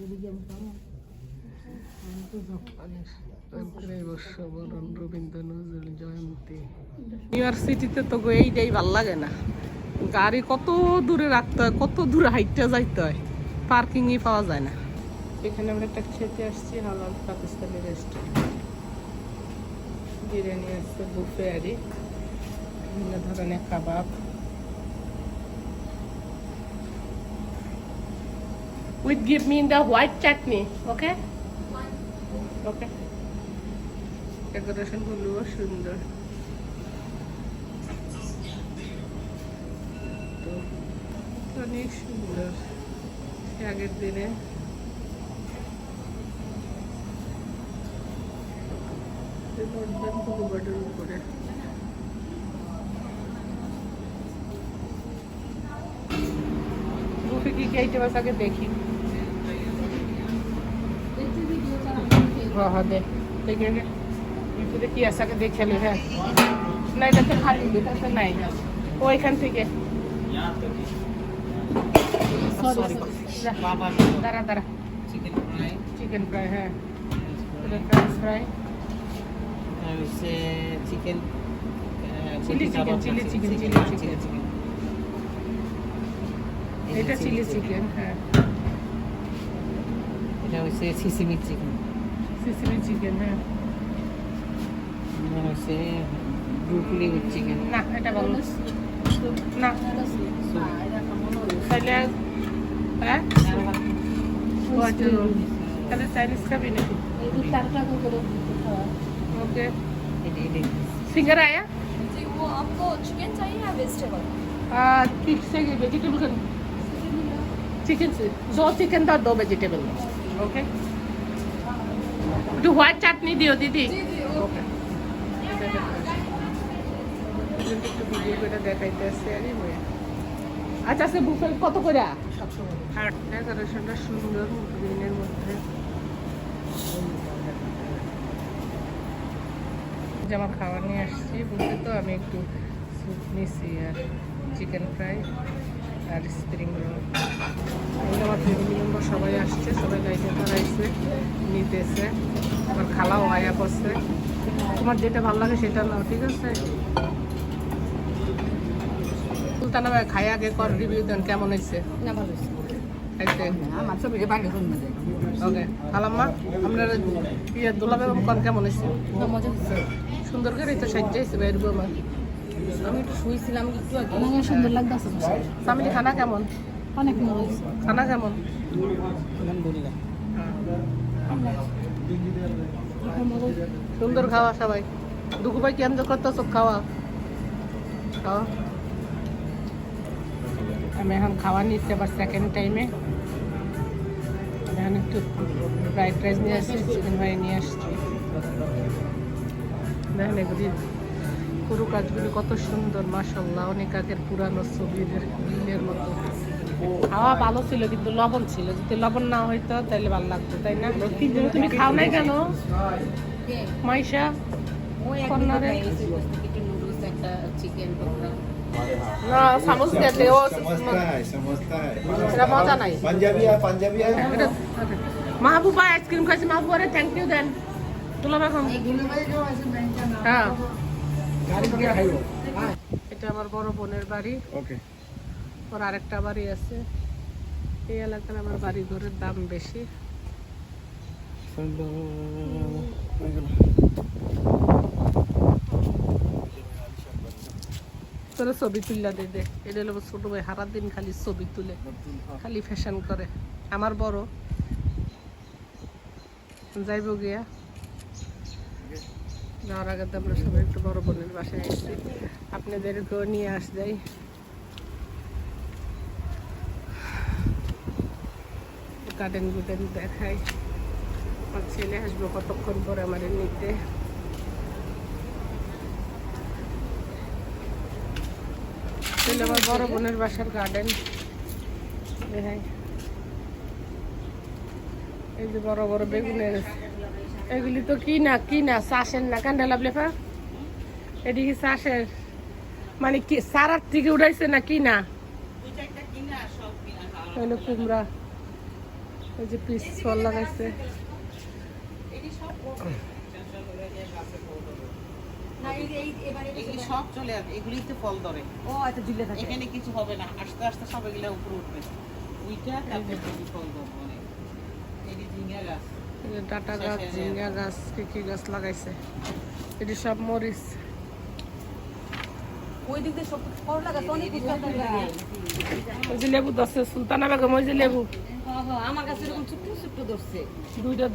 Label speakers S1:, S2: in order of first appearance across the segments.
S1: New তো এইটাই ভালো লাগে না। গাড়ি কত দূরে রাখতে হয়, কত দূরে হাইটটা যাইতে হয় পার্কিংই পাওয়া যায় না। এখানে আমরা একটা খেতে আসছি, হালাল পাকিস্তানি রেস্টুরেন্ট বিরিয়ানি আছে বুফে আরি বিভিন্ন ধরনের কাবাব। With give me the white chutney, okay? Okay. ডেকোরেশনগুলো সুন্দর। তো, অনেক সুন্দর। আগের দিনে। উপরে। বুফে কি আইটেম আছে আগে দেখি। হ্যাঁ হ্যাঁ দে দেখে নে ইউটিউবে কি আছে আগে দেখে নে হ্যাঁ না এটা তো খালি এটা তো নাই ও এখান থেকে
S2: Sorry.
S1: যা,
S2: Baba.
S1: দাঁড়া দাঁড়া
S2: Chicken fry.
S1: চিকেন ফ্রাই হ্যাঁ French fry
S2: I would say chicken. Uh,
S1: Chili chicken,
S2: kebab,
S1: chili
S2: chili
S1: chicken,
S2: chicken,
S1: chili
S2: chili
S1: chicken.
S2: chicken.
S1: এটা চিলি চিকেন হ্যাঁ
S2: এটা হচ্ছে সিসিমি চিকেন
S1: সিসিলি চিকেন হ্যাঁ
S2: এটা হচ্ছে ব্রুকলি উইথ চিকেন
S1: না এটা ভালো না তাহলে হ্যাঁ ও আচ্ছা তাহলে চাইনিজ খাবি নাকি ओके
S2: এটা এটা
S1: फिंगर आया
S3: जी वो आपको चिकन चाहिए या वेजिटेबल
S1: किस से वेजिटेबल कर चिकन से दो चिकन था दो वेजिटेबल ओके একটু করে দেখাইতেছে আরে বই আচ্ছা সে বুফে কত করে? ডেকোরেশনটা সুন্দর গ্রিনের মধ্যে। আমার খাবার নিয়ে আসছি বুঝতে তো আমি একটু স্যুপ নিছি আর চিকেন ফ্রাই আর স্প্রিং রোল এগুলো আমার ফ্যামিলি মেম্বার সবাই আসছে সবাই লাইনে দাঁড়াইছে নিতেছে। আমার খালাও আয়া করছে তোমার যেটা ভালো লাগে সেটা নাও ঠিক আছে? সুলতানা ভাই খাই আগে কর রিভিউ দেন কেমন হয়েছে?
S3: না ভালো
S1: ওকে আপনার ইয়ে দোলাবে কন কেমন হয়েছে? সুন্দর করে তো আমার
S3: আমি একটু শুয়েছিলাম একটু আগে। অনেক সুন্দর লাগতেছে
S1: খানা কেমন?
S3: অনেক মজা।
S1: খানা কেমন?
S2: আলহামদুলিল্লাহ।
S1: সুন্দর খাওয়া সবাই। দুঃখ ভাই কি এমন করতেছ? খাওয়া? খাওয়া? আমি এখন খাওয়া নিচ্ছি আবার সেকেন্ড টাইমে আমি এখন একটু ফ্রাইড রাইস নিয়ে আসছি চিকেন ফ্রাই নিয়ে আসছি। দেখেন এগুলি কুরু গাছগুলো কত সুন্দর মাসাল্লাহ অনেক আগের পুরানো ছবির দিনের মতো। খাওয়া ভালো ছিল কিন্তু লবণ ছিল। যদি লবণ না হইতো তাহলে ভালো লাগতো তাই না? তুমি খাও নাই কেন? মাইশা না মাহবুবা আইসক্রিম খাইছে। মাহবুবা থ্যাংক ইউ দেন। তুলা হ্যাঁ। এটা আমার বড় বোনের বাড়ি।
S4: ओके
S1: ওর আরেকটা বাড়ি আছে। এই এলাকার আমার বাড়ি ঘরের দাম বেশি। তোরা ছবি তুললা দে দে। এটা হলো ছোট ভাই হারা দিন খালি ছবি তুলে খালি ফ্যাশন করে। আমার বড়। যাইব গিয়া। যাওয়ার আগে তো আমরা সবাই একটু বড় বোনের বাসায় এসেছি। আপনাদেরকেও নিয়ে আস যাই। গার্ডেন গুডেন দেখাই। আমার ছেলে আসব কতক্ষণ পরে আমার নিতে? ছেলে আমার বড় বোনের বাসার গার্ডেন দেখাই। এই যে বড় বড় বেগুনের এগুলি তো কি না কি না চাষের না কান্ডা লাভলে ফা এদিকে চাষের। মানে কি সারার থেকে উঠাইছে না কি না? হইল কুমড়া এই যে পিস ফল লাগাইছে।
S2: এগুলি সব চলে আসবে এগুলিতে ফল ধরে।
S3: ও আচ্ছা ঝুলে থাকে।
S2: এখানে কিছু হবে না আস্তে আস্তে সব এগুলো উপরে উঠবে। উইটা তারপরে ফল ধরবে এই যে ঝিঙ্গা গাছ।
S1: ডাটা গাছ ঝিঙ্গা গাছ কি কি গাছ লাগাইছে? এটি সব মরিচ। লেবু দশে সুলতানা বেগম ওই যে লেবু।
S3: আমার কাছে এরকম ছোট্ট ছোট্ট ধরছে।
S1: দুইটা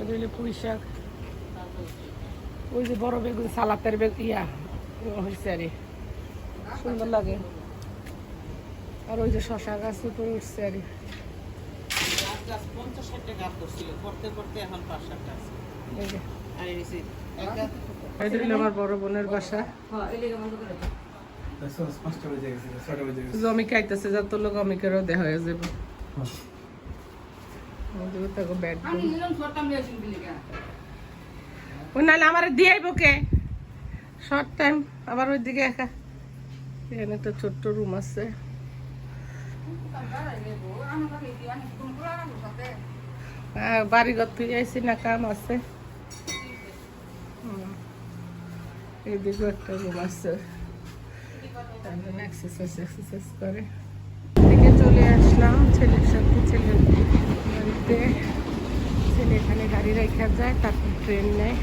S1: ওই পুঁই শাক। ওই যে বড় বেগুন সালাতের বেগ ইয়া হয়েছে আর সুন্দর লাগে। আর ওই যে শশা গাছ উপরে উঠছে আর
S2: গাছ গাছ পঞ্চাশ ষাটটা গাছ করছিল করতে করতে এখন পাঁচ সাতটা আছে। আর এই যে এক গাছ
S1: এটা হলো আমার বড় বোনের বাসা।
S3: হ্যাঁ এই লেগে বন্ধ করে দাও।
S4: পাঁচটা বেজে গেছে ছটা বেজে গেছে।
S1: জমি খাইতেছে যত লোক অমিকেরও দেখা হয়ে যাবে। নাহলে আমার দিয়ে আইব কে? শর্ট টাইম আবার ওইদিকে একা। এখানে একটা ছোট্ট রুম আছে। হ্যাঁ বাড়িঘর তুই আইসি না, কাম আছে। এইদিকেও একটা রুম আছে। এক্সারসাইজ এক্সারসাইজ করে। থেকে চলে আসলাম ছেলের সাথে, ছেলের বাড়িতে। ছেলে এখানে গাড়ি রেখে যায়, তারপর ট্রেন নেয়।